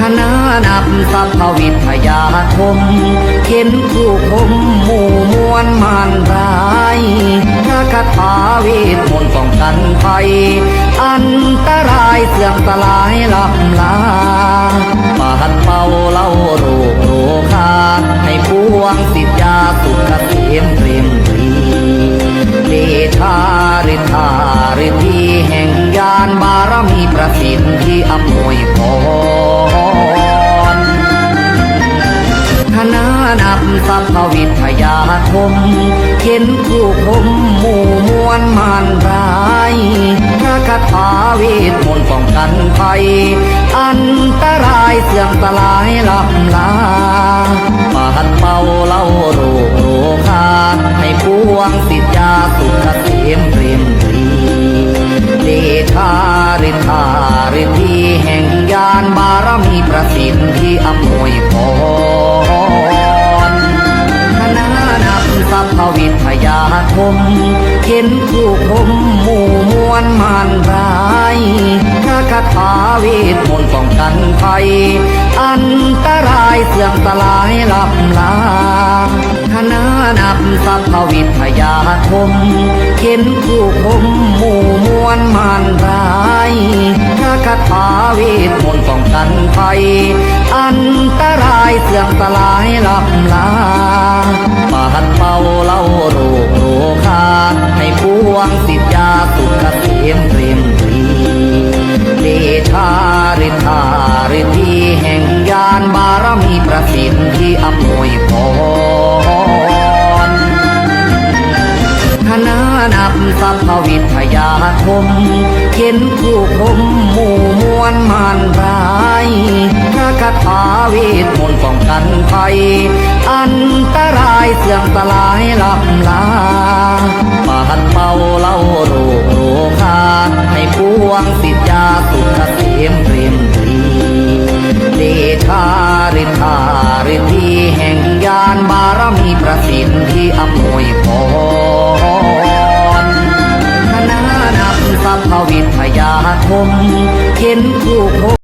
คณะนับสัพพวิทยาคมเข็นผู้คมหมู่มวลมานรายพระคาถาเวทมนต์ป้องกันภัยอันตรายเสื่อมสลายลับลาปาดเป่าเล่าโรคโรคาให้พวงสิทธยาสุขเกษมเปรมรีเดชาฤทธาฤทธีแห่งยานบารมีประสิทธิอำนวยพร นับสัพวิทยาคมเข็นผู้คมหมู่มวลมานรายพระคาถาเวทมนต์ป้องกันภัยอันตรายเสื่อมสลายลับลาปาดเป่าเล่าโรคโรคาให้พวงสิทธยาสุขเกษมเปรมปรีเดชาฤทธาฤทธีแห่งยานบารมีประสิทธิ์ที่อำนวยพร สัพพวิทยาคมเข็นผู้คมหมู่มวลมานรายพระคาถาเวทมนต์ป้องกันภัย อันตรายเสื่อมสลายลับลาคณะนับสัพพวิทยาคมเข็นผู้คมหมู่มวลมานรายพระคาถาเวทมนต์ป้องกันภัย อันตรายเสื่อมสลายลับลา ปาดเป่าเล่าโรคโรคาให้พวงสิทยาสุขเกษมเปรมรีเลชาฤทธาฤทีแห่งยานบารมีประสิทธิ์ที่อำนวยพร นับสัพพวิทยาคมเข็นผู้คมหมู่มวลมานรายพระคาถาเวทมนต์ป้องกันภัย อันตรายเสื่อมสลายลับลาปาดเป่าเล่าโรคโรคาให้พวงสิทธยาสุขเกมเปรมรีเดชาฤทธาฤทธีแห่งยานบารมีประสิทธิ์ที่อำนวยพร มเข็นผู้คม